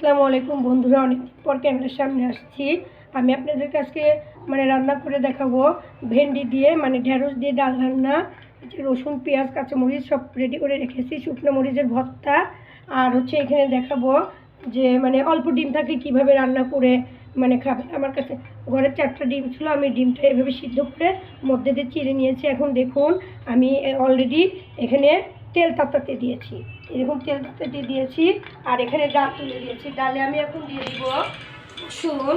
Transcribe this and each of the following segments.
আসসালামু আলাইকুম বন্ধুরা অনেক পর ক্যামেরার সামনে আসছি। আমি আপনাদের কাছে মানে রান্না করে দেখাবো। ভেন্ডি দিয়ে মানে ঢেঁড়স দিয়ে ডাল রান্না রসুন, পেঁয়াজ, কাঁচামরিচ সব রেডি করে রেখেছি, শুকনো মরিচের ভর্তা। আর হচ্ছে এখানে দেখাবো যে মানে অল্প ডিম থাকলে কীভাবে রান্না করে মানে খাবেন আমার কাছে ঘরের চারটা ডিম ছিল, আমি ডিমটা এভাবে সিদ্ধ করে মধ্যে দিয়ে চিড়ে নিয়েছি। এখন দেখুন, আমি অলরেডি এখানে তেল তাতাতে দিয়েছি। এরকম তেল তাতাতে দিয়েছি আর এখানে ডাল তুলে দিয়েছি। ডালে আমি এখন দিয়ে দিব রসুন,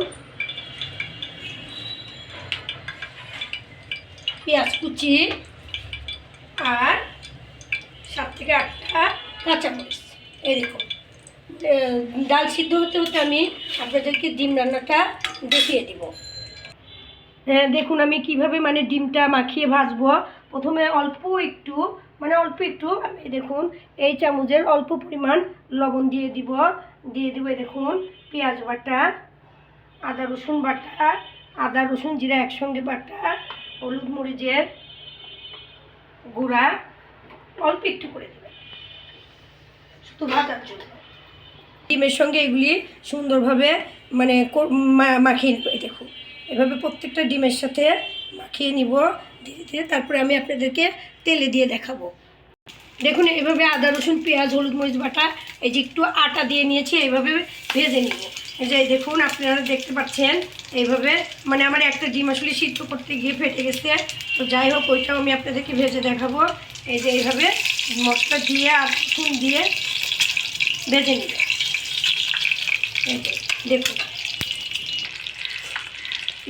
পেঁয়াজ কুচি আর সাত থেকে আটটা কাঁচামরিচ। দেখুন ডাল সিদ্ধ হতে হতে আমি আপনাদেরকে ডিম রান্নাটা দেখিয়ে দিব। হ্যাঁ দেখুন আমি কীভাবে মানে ডিমটা মাখিয়ে ভাজবো। প্রথমে অল্প একটু মানে অল্প একটু দেখুন, এই চামচের অল্প পরিমাণ লবণ দিয়ে দিব দিয়ে দিব দেখুন, পেঁয়াজ বাটা, আদা রসুন বাটা, আদা রসুন জিরা একসঙ্গে বাটা, হলুদ মরিচের গুঁড়া, অল্প একটু করে দেবেন। শুধু ভাজার জন্য। ডিমের সঙ্গে এগুলি সুন্দরভাবে মানে মাখিয়ে নেব দেখুন। এভাবে প্রত্যেকটা ডিমের সাথে মাখিয়ে নিব, ধীরে ধীরে। তারপরে আমি আপনাদেরকে তেলে দিয়ে দেখাবো। দেখুন এইভাবে আদা, রসুন, পেঁয়াজ, হলুদ, মরিচ বাটা, এই যে একটু আটা দিয়ে নিয়েছি, এইভাবে ভেজে নিব। এই যে দেখুন, আপনারা দেখতে পাচ্ছেন, এইভাবে মানে আমার একটা ডিম আসলে সিদ্ধ করতে গিয়ে ফেটে গেছে। তো যাই হোক, ওইটাও আমি আপনাদেরকে ভেজে দেখাবো। এই যে এইভাবে মশলা দিয়ে আর রসুন দিয়ে ভেজে নিব। দেখুন।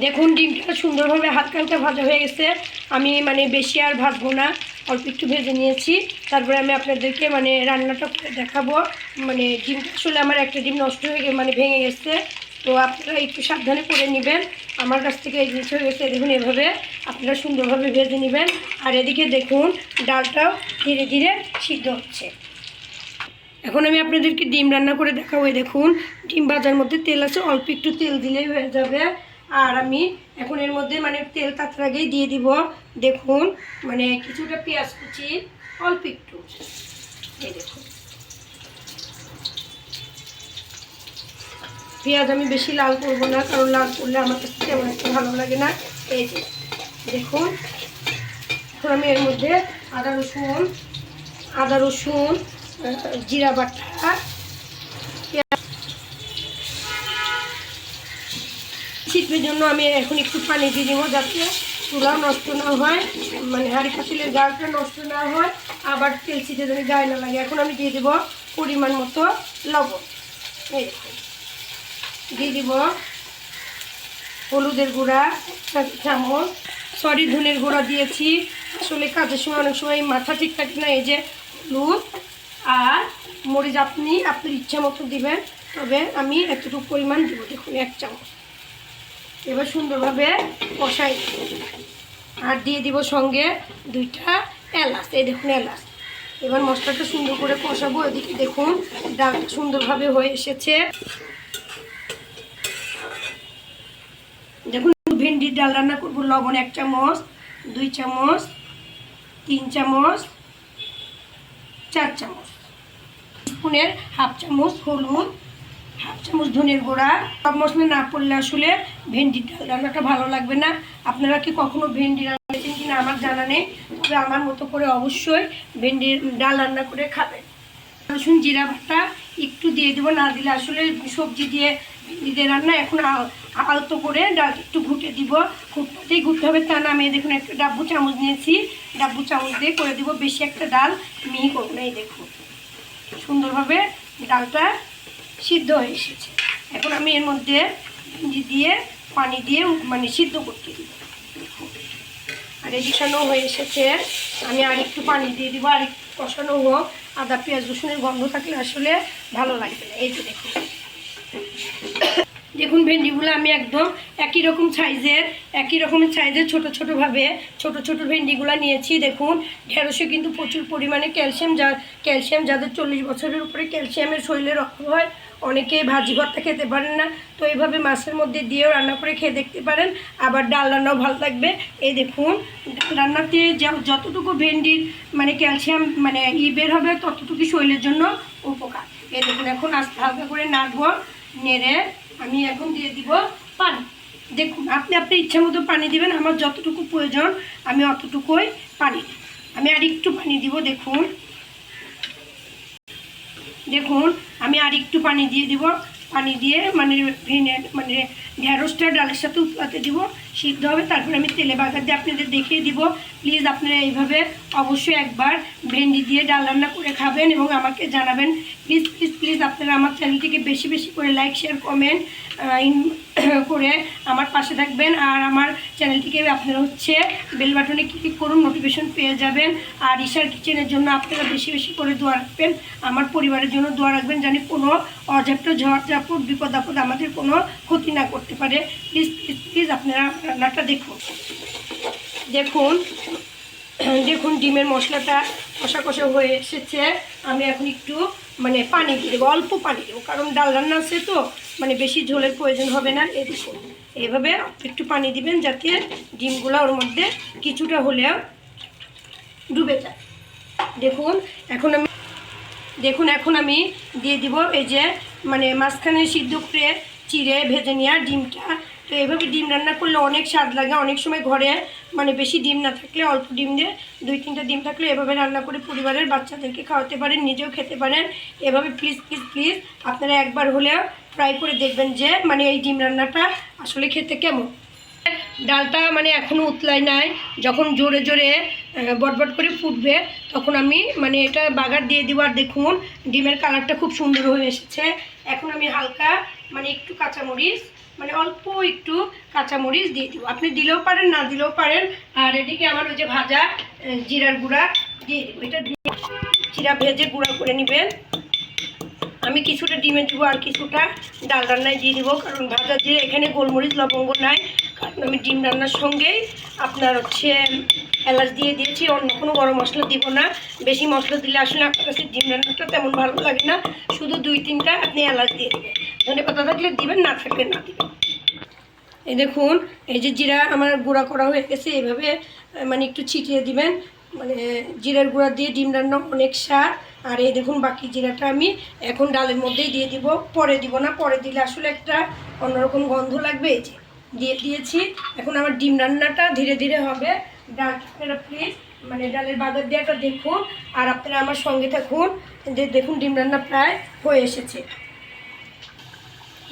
দেখুন, ডিমটা সুন্দরভাবে হালকা হালকা ভাজা হয়ে গেছে। আমি মানে বেশি আর ভাজবো না, অল্প একটু ভেজে নিয়েছি। তারপরে আমি আপনাদেরকে মানে রান্নাটা করে দেখাবো। মানে ডিমটা আসলে আমার একটা ডিম নষ্ট হয়ে মানে ভেঙে গেছে। তো আপনারা একটু সাবধানে করে নেবেন। আমার কাছ থেকে এই জিনিস হয়ে গেছে, দেখুন এভাবে। আপনারা সুন্দরভাবে ভেজে নেবেন। আর এদিকে দেখুন, ডালটাও ধীরে ধীরে সিদ্ধ হচ্ছে। এখন আমি আপনাদেরকে ডিম রান্না করে দেখাবো দেখুন। ডিম ভাজার মধ্যে তেল আছে, অল্প একটু তেল দিলেই হয়ে যাবে। আর আমি এখন এর মধ্যে মানে তেল তাতার আগেই দিয়ে দিব। দেখুন মানে কিছুটা পেঁয়াজ কুচি, অল্প একটু। দেখুন। পেঁয়াজ আমি বেশি লাল করব না, কারণ লাল করলে আমার কাছে তেমন একটা ভালো লাগে না। এই যে, দেখুন। এখন আমি এর মধ্যে আদা রসুন আদা রসুন জিরা বাটা শীতের জন্য আমি এখন একটু পানি দিয়ে দিব যাতে চুলা নষ্ট না হয় মানে হাঁড়ি পাতিলের গালটা নষ্ট না হয়, আবার তেল ছিটে যেন গায়ে না লাগে। এখন আমি দিয়ে দেব পরিমাণ মতো লবণ। এই দিয়ে দিব হলুদের গুঁড়া, চামচ, সরি, ধনের গুঁড়া দিয়েছি। আসলে কাজের সময় অনেক সময় মাথা ঠিক থাকে না, এই যে হলুদ আর মরিচ আপনি আপনার ইচ্ছা মতো দিবেন, তবে আমি এতটুকু পরিমাণ দিব। দেখুন, এক চামচ। এবার সুন্দরভাবে কষাই। আর দিয়ে দিব সঙ্গে দুইটা এলাচ। এই দেখুন এলাচ। এবার মশলাটা সুন্দর করে কষাবো। এদিকে দেখুন ডালটা সুন্দরভাবে হয়ে এসেছে। দেখুন, ভেন্ডির ডাল রান্না করব। লবণ এক চামচ, দুই চামচ, তিন চামচ, চার চামচ। স্পুনের হাফ চামচ হলুদ হাফ চামচ ধনের গুঁড়া, সব মশলা না পড়লে আসলে ভেন্ডির ডাল রান্নাটা ভালো লাগবে না। আপনারা কি কখনো ভেন্ডি রান্নাছেন কিনা আমার জানা নেই, তবে আমার মতো করে অবশ্যই ভেন্ডির ডাল রান্না করে খাবেন। রসুন, জিরা বাটা একটু দিয়ে দেবো, না দিলে আসলে সবজি দিয়ে ভেন্ডি দিয়ে রান্না এখন আল- আলতো করে ডাল একটু ঘুটে দিব। ঘুটতেই ঘুরতে হবে তা না, আমি দেখুন একটা ডাব্বু চামচ নিয়েছি। ডাব্বু চামচ দিয়ে করে দিব, বেশি একটা ডাল মিহি করব না, এই দেখুন। সুন্দরভাবে ডালটা সিদ্ধ হয়ে এসেছে। এখন আমি এর মধ্যে ভিন্ডি দিয়ে, পানি দিয়ে মানে সিদ্ধ করতে দিব। আর এদিকানো হয়ে এসেছে, আমি আর একটু পানি দিয়ে দিব, আর একটু কষানো হোক। আদা, পেঁয়াজ, রসুনের গন্ধ থাকলে আসলে ভালো লাগবে না। এই যে দেখুন। দেখুন ভেন্ডিগুলো আমি একদম একই রকম সাইজের, একই রকমের সাইজের ছোট ছোটোভাবে ছোট ছোট ভেন্ডিগুলো নিয়েছি। দেখুন, ঢেঁড়সে কিন্তু প্রচুর পরিমাণে ক্যালসিয়াম যা, ক্যালসিয়াম যাদের চল্লিশ বছরের উপরে ক্যালসিয়ামের শরীরে অভাব হয় অনেকে ভাজি ভর্তা খেতে পারেন না। তো এইভাবে মাছের মধ্যে দিয়েও রান্না করে খেয়ে দেখতে পারেন। আবার ডাল রান্নাও ভালো লাগবে। এই দেখুন, রান্নাতে যতটুকু ভেন্ডির মানে ক্যালসিয়াম মানে ই বের হবে ততটুকু শরীরের জন্য উপকার। এই দেখুন, এখন আস্তে হালকা করে নাড়বো, নেড়ে আমি এখন দিয়ে দিব পানি। দেখুন, আপনি আপনার ইচ্ছা মতো পানি দিবেন, আমার যতটুকু প্রয়োজন, আমি অতটুকুই পানি। আমি আর একটু পানি দিব, দেখুন। দেখুন, আমি আর একটু পানি দিয়ে দিব। পানি দিয়ে মানে মানে ঢ্যাঁড়সটা ডালের সাথে উৎপাতে দিব, সিদ্ধ হবে। তারপরে আমি তেলে বাগার দিয়ে আপনাদের দেখিয়ে দিব। প্লিজ আপনারা এইভাবে অবশ্যই একবার ভেন্ডি দিয়ে ডাল রান্না করে খাবেন এবং আমাকে জানাবেন প্লিজ প্লিজ প্লিজ আপনারা আমার চ্যানেলটিকে বেশি বেশি করে লাইক শেয়ার কমেন্ট করে আমার পাশে থাকবেন। আর আমার চ্যানেলটিকে আপনারা হচ্ছে বেল বাটনে ক্লিক করুন নোটিফিকেশন পেয়ে যাবেন। আর ঈশার কিচেনের জন্য আপনারা বেশি বেশি করে দোয়া রাখবেন। আমার পরিবারের জন্য দোয়া রাখবেন জানি কোনো অঝাপ্ট ঝড় ঝাপট বিপদ আপদ আমাদের কোনো ক্ষতি না করতে পারে। প্লিজ প্লিজ প্লিজ আপনারা রান্নাটা দেখুন। দেখুন দেখুন, ডিমের মশলাটা কষা কষা হয়ে এসেছে। আমি এখন একটু মানে পানি দিয়ে দেবো, অল্প পানি দেবো, কারণ ডাল রান্না আছে তো মানে বেশি ঝোলের প্রয়োজন হবে না দেখুন এইভাবে একটু পানি দিবেন যাতে ডিমগুলো ওর মধ্যে কিছুটা হলেও ডুবে যায়। দেখুন, এখন আমি দেখুন, এখন আমি দিয়ে দিব এই যে মানে মাঝখানে সিদ্ধ করে চিড়ে ভেজে নেওয়া ডিমটা। তো এভাবে ডিম রান্না করলে অনেক স্বাদ লাগে। অনেক সময় ঘরে মানে বেশি ডিম না থাকলে, অল্প ডিম দিয়ে দুই তিনটা ডিম থাকলে এভাবে রান্না করে পরিবারের বাচ্চাদেরকে খাওয়াতে পারেন, নিজেও খেতে পারেন। এভাবে প্লিজ প্লিজ প্লিজ আপনারা একবার হলেও ট্রাই করে দেখবেন যে মানে এই ডিম রান্নাটা আসলে খেতে কেমন। ডালটা মানে এখনও উতলায় নাই, যখন জোরে জোরে বটবট করে ফুটবে, তখন আমি মানে এটা বাগার দিয়ে দিব আর দেখুন, ডিমের কালারটা খুব সুন্দর হয়ে এসেছে। এখন আমি হালকা মানে একটু কাঁচামরিচ মানে অল্প একটু কাঁচামরিচ দিয়ে দিব। আপনি দিলেও পারেন, না দিলেও পারেন। আর এদিকে আমার ওই যে ভাজা জিরার গুঁড়া দিয়ে দিব। এটা দিয়ে জিরা ভেজে গুঁড়া করে নেবেন। আমি কিছুটা ডিমে দিব আর কিছুটা ডাল রান্নায় দিয়ে দিব, কারণ ভাজা দিয়ে এখানে গোলমরিচ, লবঙ্গ নাই। কারণ আমি ডিম রান্নার সঙ্গেই আপনার হচ্ছে এলাচ দিয়ে দিয়েছি, অন্য কোনো গরম মশলা দিব না। বেশি মশলা দিলে আসলে আপনার কাছে ডিম রান্নাটা তেমন ভালো লাগে না। শুধু দুই তিনটা আপনি এলাচ দিয়ে দেবেন। ধনে পাতা থাকলে দিবেন না থাকলে না দিবেন। এই দেখুন এই যে জিরা আমার গুঁড়া করা হয়ে গেছে এইভাবে আহ, মানে একটু ছিটিয়ে দিবেন। মানে জিরার গুঁড়া দিয়ে ডিম রান্না অনেক সার আর এই দেখুন বাকি জিরাটা আমি এখন ডালের মধ্যেই দিয়ে দিব। পরে দিব না পরে দিলে আসলে একটা অন্যরকম গন্ধ লাগবে। এই যে দিয়ে দিয়েছি। এখন আমার ডিম রান্নাটা ধীরে ধীরে হবে। ডাল আপনারা প্লিজ মানে ডালের বাজার দেওয়াটা দেখুন। আর আপনারা আমার সঙ্গে থাকুন। যে দেখুন ডিম রান্না প্রায় হয়ে এসেছে।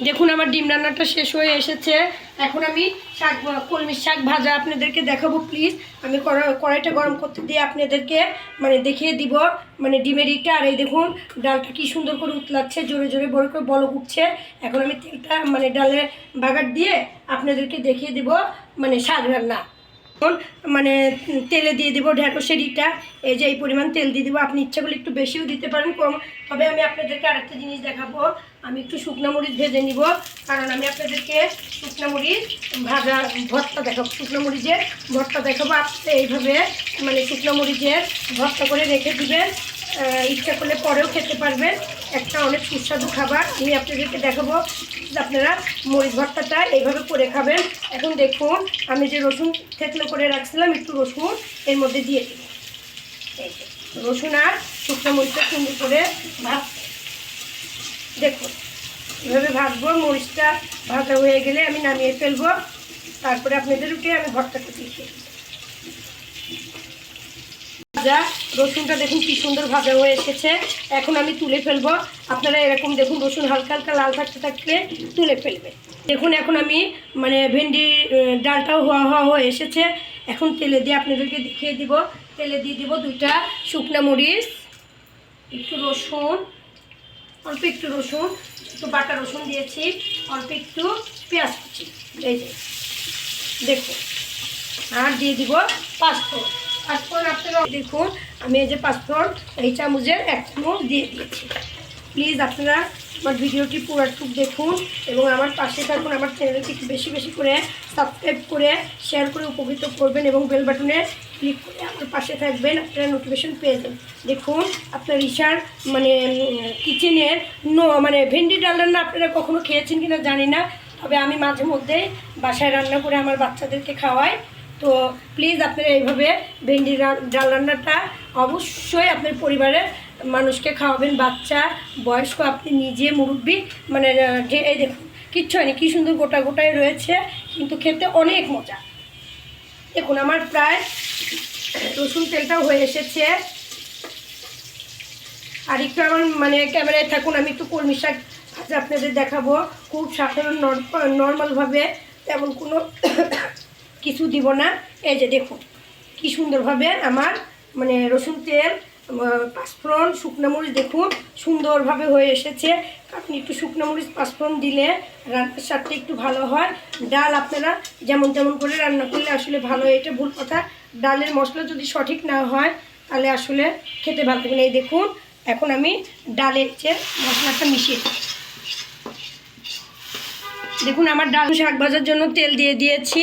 দেখুন আমার ডিম রান্নাটা শেষ হয়ে এসেছে। এখন আমি শাক কলমির শাক ভাজা আপনাদেরকে দেখাবো প্লিজ আমি কড়া- কড়াইটা গরম করতে দিয়ে আপনাদেরকে মানে দেখিয়ে দিব মানে ডিমের ইটা। আর এই দেখুন, ডালটা কি সুন্দর করে উতলাচ্ছে, জোরে জোরে বড় করে বলক উঠছে। এখন আমি তেলটা মানে ডালে বাগার দিয়ে আপনাদেরকে দেখিয়ে দিব মানে শাক রান্না। মানে তেলে দিয়ে দিব ঢ্যাঁড়সের ইটা। এই যে এই পরিমাণ তেল দিয়ে দিব। আপনি ইচ্ছা করলে একটু বেশিও দিতে পারেন, কম। তবে আমি আপনাদেরকে আরেকটা জিনিস দেখাবো। আমি একটু শুকনো মরিচ ভেজে নিব, কারণ আমি আপনাদেরকে শুকনো মরিচ ভাজা ভর্তা দেখাবো। শুকনো মরিচের ভর্তা দেখাবো। আপনি এইভাবে মানে শুকনো মরিচের ভর্তা করে রেখে দিবেন। ইচ্ছা করলে পরেও খেতে পারবেন। একটা অনেক সুস্বাদু খাবার। আমি আপনাদেরকে দেখাবো আপনারা মরিচ ভর্তাটা এইভাবে করে খাবেন। এখন দেখুন, আমি যে রসুন থেতলো করে রাখছিলাম, একটু রসুন এর মধ্যে দিয়ে দিই। রসুন আর শুকনো মরিচটা সুন্দর করে ভাত দেখুন এভাবে ভাজবো, মরিচটা ভাজা হয়ে গেলে আমি নামিয়ে ফেলব। তারপরে আপনাদেরকে আমি ভর্তাটা দেখিয়ে। ভাজা, রসুনটা দেখুন কি সুন্দর ভাজা হয়ে এসেছে। এখন আমি তুলে ফেলব। আপনারা এরকম দেখুন, রসুন হালকা হালকা লাল থাকতে থাকলে তুলে ফেলবে। দেখুন, এখন আমি মানে ভেন্ডি ডালটাও হওয়া হওয়া হয়ে এসেছে। এখন তেলে দিয়ে আপনাদেরকে দেখিয়ে দিব। তেলে দিয়ে দিব দুইটা শুকনা মরিচ, একটু রসুন অল্প একটু রসুন, একটু বাটা রসুন দিয়েছি, অল্প একটু পেঁয়াজ কুচি। এই যে, দেখুন, আর দিয়ে দিব পাঁচফোড় পাঁচফোড় আপনারা দেখুন, আমি এই যে পাঁচফোড় এই চামচের এক চামচ দিয়ে দিয়েছি। প্লিজ আপনারা আমার ভিডিওটি পুরাটুক দেখুন এবং আমার পাশে থাকুন, আমার চ্যানেলটি একটু বেশি বেশি করে সাবস্ক্রাইব করে শেয়ার করে, উপকৃত করবেন এবং বেল বাটনে ক্লিক করে আমার পাশে থাকবেন, আপনারা নোটিফিকেশন পেয়ে যাবেন। দেখুন, আপনার ঈশার মানে কিচেনের নো মানে ভেন্ডি ডাল রান্না আপনারা কখনো খেয়েছেন কিনা জানি না, তবে আমি মাঝে মধ্যে বাসায় রান্না করে আমার বাচ্চাদেরকে খাওয়াই। তো প্লিজ আপনারা এইভাবে ভেন্ডি ডাল রান্নাটা অবশ্যই আপনার পরিবারের মানুষকে খাওয়াবেন, বাচ্চা, বয়স্ক, আপনি নিজে মুরব্বী মানে যে, এই দেখুন, কিচ্ছু হয়নি, কী সুন্দর গোটা গোটাই রয়েছে, কিন্তু খেতে অনেক মজা। দেখুন, আমার প্রায় রসুন তেলটাও হয়ে এসেছে। আর একটু আমার মানে ক্যামেরায় থাকুন, আমি একটু কলমি শাক ভাজা আপনাদের দেখাবো। খুব সাধারণ নর্মালভাবে তেমন কোনো কিছু দিব না। এই যে, দেখুন, কি সুন্দরভাবে আমার মানে রসুন তেল পাঁচফোড়ন শুকনো মরিচ দেখুন, সুন্দরভাবে হয়ে এসেছে আপনি একটু শুকনো মরিচ পাঁচফোড়ন দিলে রান্নার স্বাদটা একটু ভালো হয় ডাল আপনারা যেমন তেমন করে রান্না করলে আসলে ভালো হয়। এটা ভুল কথা, ডালের মশলা যদি সঠিক না হয়, তাহলে আসলে খেতে ভালো লাগে না এই দেখুন, এখন আমি ডালের যে মশলাটা মিশিয়ে। দেখুন, আমার ডাল শাক ভাজার জন্য তেল দিয়ে দিয়েছি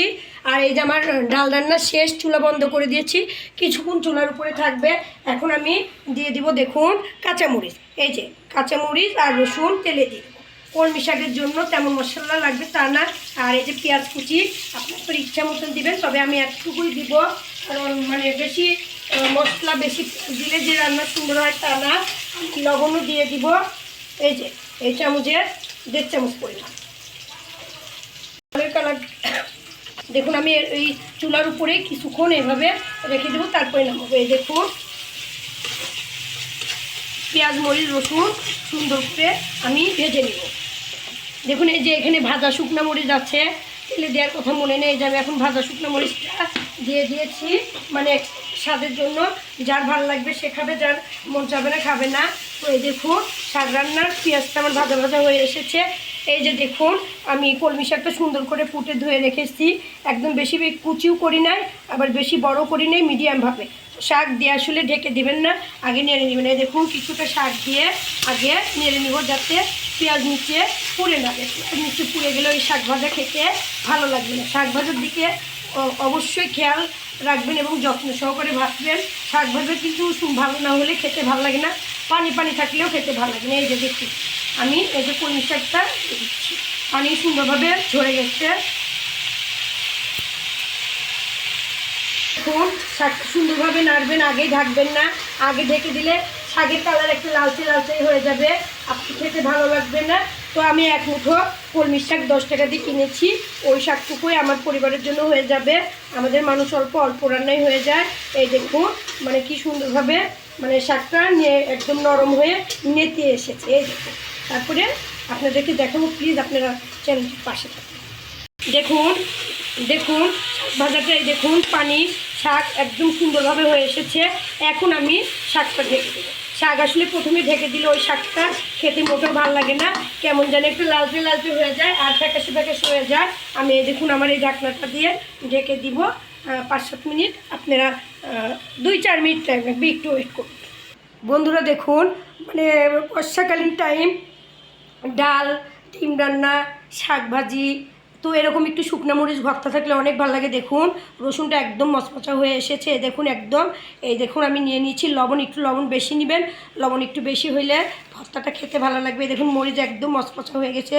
আর এই যে আমার ডাল রান্না শেষ, চুলা বন্ধ করে দিয়েছি। কিছুক্ষণ চুলার উপরে থাকবে। এখন আমি দিয়ে দিব, দেখুন, কাঁচামরিচ। এই যে কাঁচামরিচ আর রসুন, তেলে দিই কলমি শাকের জন্য তেমন মশলা লাগবে তা না। আর এই যে পেঁয়াজ কুচি আপনার ইচ্ছা মতন দিবেন, তবে আমি একটুকুই দিব। কারণ মানে বেশি মশলা বেশি দিলে যে রান্না সুন্দর হয় তা না। লবণও দিয়ে দিব। এই যে, এই চামচের দেড় চামচ পরিমাণ কালার কালার দেখুন, আমি এই চুলার উপরে কিছুক্ষণ এভাবে রেখে দেবো, তারপরে নামাবো। এই দেখুন, পেঁয়াজ, মরিচ, রসুন সুন্দর করে আমি ভেজে নেব। দেখুন, এই যে এখানে ভাজা শুকনো মরিচ আছে, তেলে দেওয়ার কথা মনে নেই, যে আমি এখন ভাজা শুকনো মরিচটা দিয়ে দিয়েছি। মানে স্বাদের জন্য যার ভালো লাগবে সে খাবে, যার মন যাবে না, খাবে না। তো এই দেখুন শাক রান্নার পেঁয়াজটা আমার ভাজা ভাজা হয়ে এসেছে। এই যে দেখুন, আমি কলমি শাকটা সুন্দর করে ফুটে ধুয়ে রেখেছি একদম বেশি কুচিও করি নাই, আবার বেশি বড় করি নাই মিডিয়ামভাবে শাক দিয়ে আসলে ঢেকে দিবেন না, আগে নেড়ে নেবেন। এই দেখুন, কিছুটা শাক দিয়ে আগে নেড়ে নেব যাতে পেঁয়াজ নিচে পুড়ে না পেঁয়াজ নিচে পুড়ে গেলে ওই শাক ভাজা খেতে ভালো লাগবে না। শাক ভাজার দিকে অবশ্যই খেয়াল রাখবেন এবং যত্ন সহকারে ভাজবেন। শাক ভাজা কিন্তু ভালো না হলে খেতে ভালো লাগে না। পানি পানি থাকলেও খেতে ভালো লাগে না। এই যে দেখুন। আমি এই যে কলমি শাকটা পানি সুন্দরভাবে ঝরে গেছে। দেখুন শাকটা সুন্দরভাবে নাড়বেন, আগেই ঢাকবেন না। আগে ঢেকে দিলে শাকের কালার একটু লালচে লালচে হয়ে যাবে। আপনি খেতে ভালো লাগবে না। তো আমি এক মুঠো কলমির শাক দশ টাকা দিয়ে কিনেছি। ওই শাকটুকুই আমার পরিবারের জন্য হয়ে যাবে। আমাদের মানুষ অল্প অল্প রান্নাই হয়ে যায়। এই দেখুন মানে কি সুন্দরভাবে মানে শাকটা নিয়ে একদম নরম হয়ে নেতে এসেছে। এই দেখুন। তারপরে আপনাদেরকে দেখাবো প্লিজ আপনারা চ্যানেলটির পাশে থাকুন। দেখুন দেখুন শাক ভাজাটা এই দেখুন, পানি, শাক একদম সুন্দরভাবে হয়ে এসেছে। এখন আমি শাকটা ঢেকে দেবো। শাক আসলে প্রথমে ঢেকে দিলে ওই শাকটা খেতে মোটেও ভালো লাগে না। কেমন যেন একটু লালচে লালচে হয়ে যায় আর ফ্যাকাশে ফ্যাকাশে হয়ে যায়। আমি দেখুন আমার এই ঢাকনাটা দিয়ে ঢেকে দিব। পাঁচ সাত মিনিট আপনারা দুই, চার মিনিট লাগবে, একটু ওয়েট করুন। বন্ধুরা দেখুন মানে বর্ষাকালীন টাইম ডাল, ডিম রান্না, শাক ভাজি। তো এরকম একটু শুকনো মরিচ ভর্তা থাকলে অনেক ভালো লাগে, দেখুন। রসুনটা একদম মচমচা হয়ে এসেছে, দেখুন একদম। এই দেখুন, আমি নিয়ে নিয়েছি লবণ, একটু লবণ বেশি নেবেন। লবণ একটু বেশি হইলে ভর্তাটা খেতে ভালো লাগবে। দেখুন, মরিচ একদম মচমচা হয়ে গেছে।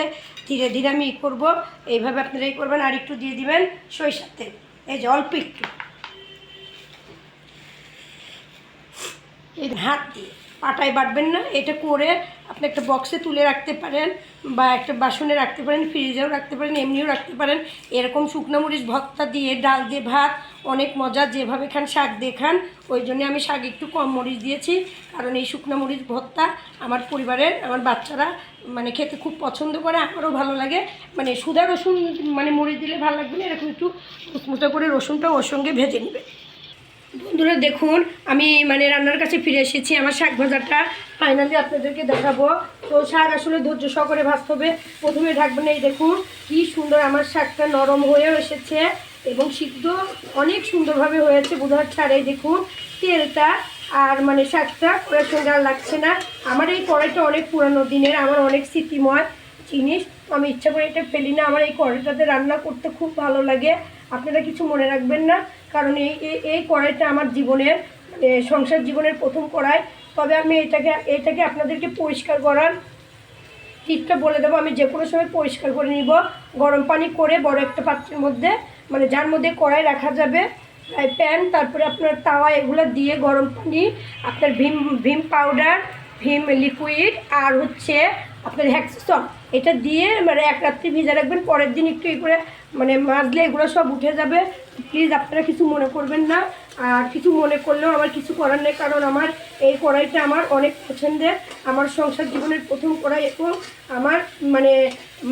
ধীরে ধীরে আমি ই করব। এইভাবে আপনারা এই করবেন, আর একটু দিয়ে দিবেন সরিষার তেল। এই যে অল্প একটু। হাত দিয়ে। পাটায় বাটবেন না, এটা করে আপনি একটা বক্সে তুলে রাখতে পারেন বা একটা বাসনে রাখতে পারেন ফ্রিজেও রাখতে পারেন, এমনিও রাখতে পারেন। এরকম শুকনো মরিচ ভর্তা দিয়ে, ডাল দিয়ে ভাত, অনেক মজা, যেভাবে খান শাক দিয়ে খান, ওই জন্য আমি শাক একটু কম মরিচ দিয়েছি। কারণ এই শুকনো মরিচ ভর্তা আমার পরিবারের, আমার বাচ্চারা মানে খেতে খুব পছন্দ করে, আমারও ভালো লাগে। মানে সুদা রসুন মানে মরিচ দিলে ভালো লাগবে না, এরকম একটু মুচমুচা করে রসুনটা ওর সঙ্গে ভেজে নেবে। বন্ধুরা দেখুন, আমি মানে রান্নার কাছে ফিরে এসেছি, আমার শাক ভাজাটা ফাইনালি আপনাদেরকে দেখাবো। তো শাক আসলে ধৈর্য সহকারে ভাজতে হবে। প্রথমে ঢাকবেন এই দেখুন, কি সুন্দর আমার শাকটা নরম হয়েও এসেছে এবং সিদ্ধ অনেক সুন্দরভাবে হয়েছে, বোঝা যাচ্ছে। এই দেখুন, তেলটা আর মানে শাকটা কড়াইয়ের সঙ্গে আর লাগছে না। আমার এই কড়াইটা অনেক পুরানো দিনের, আমার অনেক স্মৃতিময় জিনিস। আমি ইচ্ছা করে এটা ফেলি না, আমার এই কড়াইটাতে রান্না করতে খুব ভালো লাগে। আপনারা কিছু মনে রাখবেন না। কারণ এই, এই- কড়াইটা আমার জীবনের সংসার জীবনের প্রথম কড়াই। তবে আমি এটাকে এটাকে আপনাদেরকে পরিষ্কার করার টিপটা বলে দেবো। আমি যে কোনো সময় পরিষ্কার করে নিব। গরম পানি করে বড় একটা পাত্রের মধ্যে মানে যার মধ্যে কড়াই রাখা যাবে প্যান, তারপরে আপনার তাওয়া এগুলো দিয়ে গরম পানি, আপনার Vim Vim powder, Vim liquid, আর হচ্ছে আপনার হ্যাক্সন এটা দিয়ে মানে এক রাত্রি ভিজে রাখবেন, পরের দিন একটু ই করে মানে মাজলে এগুলো সব উঠে যাবে। প্লিজ আপনারা কিছু মনে করবেন না। আর কিছু মনে করলেও আমার কিছু করার নেই, কারণ আমার এই কড়াইটা আমার অনেক পছন্দের। আমার সংসার জীবনের প্রথম কড়াই এবং আমার মানে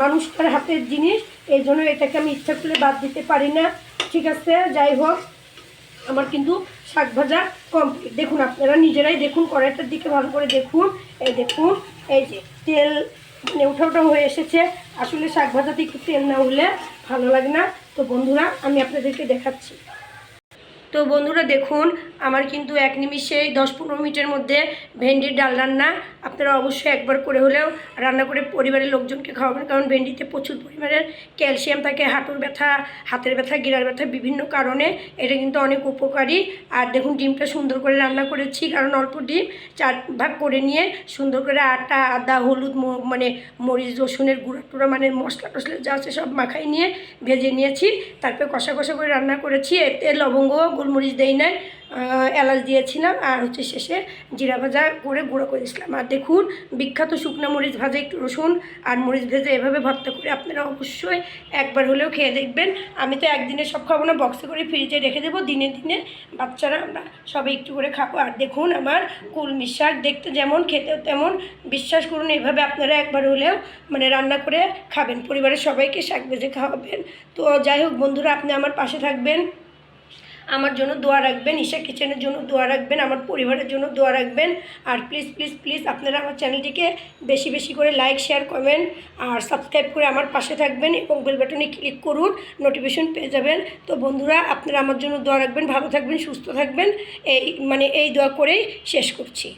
মানুষটার হাতের জিনিস। এই জন্য এটাকে আমি ইচ্ছা করলে বাদ দিতে পারি না। ঠিক আছে, যাই হোক। আমার কিন্তু শাক ভাজা কমপ্লিট দেখুন, আপনারা নিজেরাই দেখুন, কড়াইটার দিকে ভালো করে দেখুন। এই দেখুন, এই যে তেল মানে উঠা উঠা হয়ে এসেছে। আসলে শাক ভাজাতে একটু তেল না হলে ভালো লাগে না। তো বন্ধুরা, আমি আপনাদেরকে দেখাচ্ছি। তো বন্ধুরা দেখুন, আমার কিন্তু এক নিমিষেই দশ পনেরো মিনিটের মধ্যে ভেন্ডির ডাল রান্না আপনারা অবশ্যই একবার করে হলেও রান্না করে পরিবারের লোকজনকে খাওয়াবেন, কারণ ভেন্ডিতে প্রচুর পরিমাণের ক্যালসিয়াম থাকে, হাঁটুর ব্যথা, হাতের ব্যথা, গিরার ব্যথা বিভিন্ন কারণে এটা কিন্তু অনেক উপকারী। আর দেখুন, ডিমটা সুন্দর করে রান্না করেছি, কারণ অল্প ডিম, চার ভাগ করে নিয়ে সুন্দর করে আটা, আদা, হলুদ মানে মরিচ, রসুনের গুঁড়া টুড়া মানে মশলা টসলা যা আছে সব মাখাই নিয়ে ভেজে নিয়েছি। তারপরে কষা কষা করে রান্না করেছি, এতে লবঙ্গ গোলমরিচ দেই নাই এলাচ দিয়েছিলাম আর হচ্ছে শেষে জিরা ভাজা করে গুঁড়ো করে দিয়েছিলাম। আর দেখুন, বিখ্যাত শুকনো মরিচ ভাজা একটু রসুন আর মরিচ ভেজে এভাবে ভর্তা করে আপনারা অবশ্যই একবার হলেও খেয়ে দেখবেন। আমি তো একদিনে সব খাব না বক্সে করে ফ্রিজে রেখে দেবো, দিনে দিনে বাচ্চারা আমরা সবাই একটু করে খাব। আর দেখুন, আমার কুলমি শাক দেখতে যেমন, খেতেও তেমন। বিশ্বাস করুন, এভাবে আপনারা একবার হলেও মানে রান্না করে খাবেন। পরিবারের সবাইকে শাক ভেজে খাওয়াবেন। তো যাই হোক বন্ধুরা, আপনি আমার পাশে থাকবেন। আমার জন্য দোয়া রাখবেন, ঈশা কিচেনের জন্য দোয়া রাখবেন, আমার পরিবারের জন্য দোয়া রাখবেন। আর প্লিজ প্লিজ প্লিজ আপনারা আমার চ্যানেলটিকে বেশি বেশি করে লাইক শেয়ার কমেন্ট আর সাবস্ক্রাইব করে আমার পাশে থাকবেন এবং বেল বাটনে ক্লিক করুন নোটিফিকেশন পেয়ে যাবেন। তো বন্ধুরা, আপনারা আমার জন্য দোয়া রাখবেন, ভালো থাকবেন, সুস্থ থাকবেন। এই মানে এই দোয়া করেই শেষ করছি।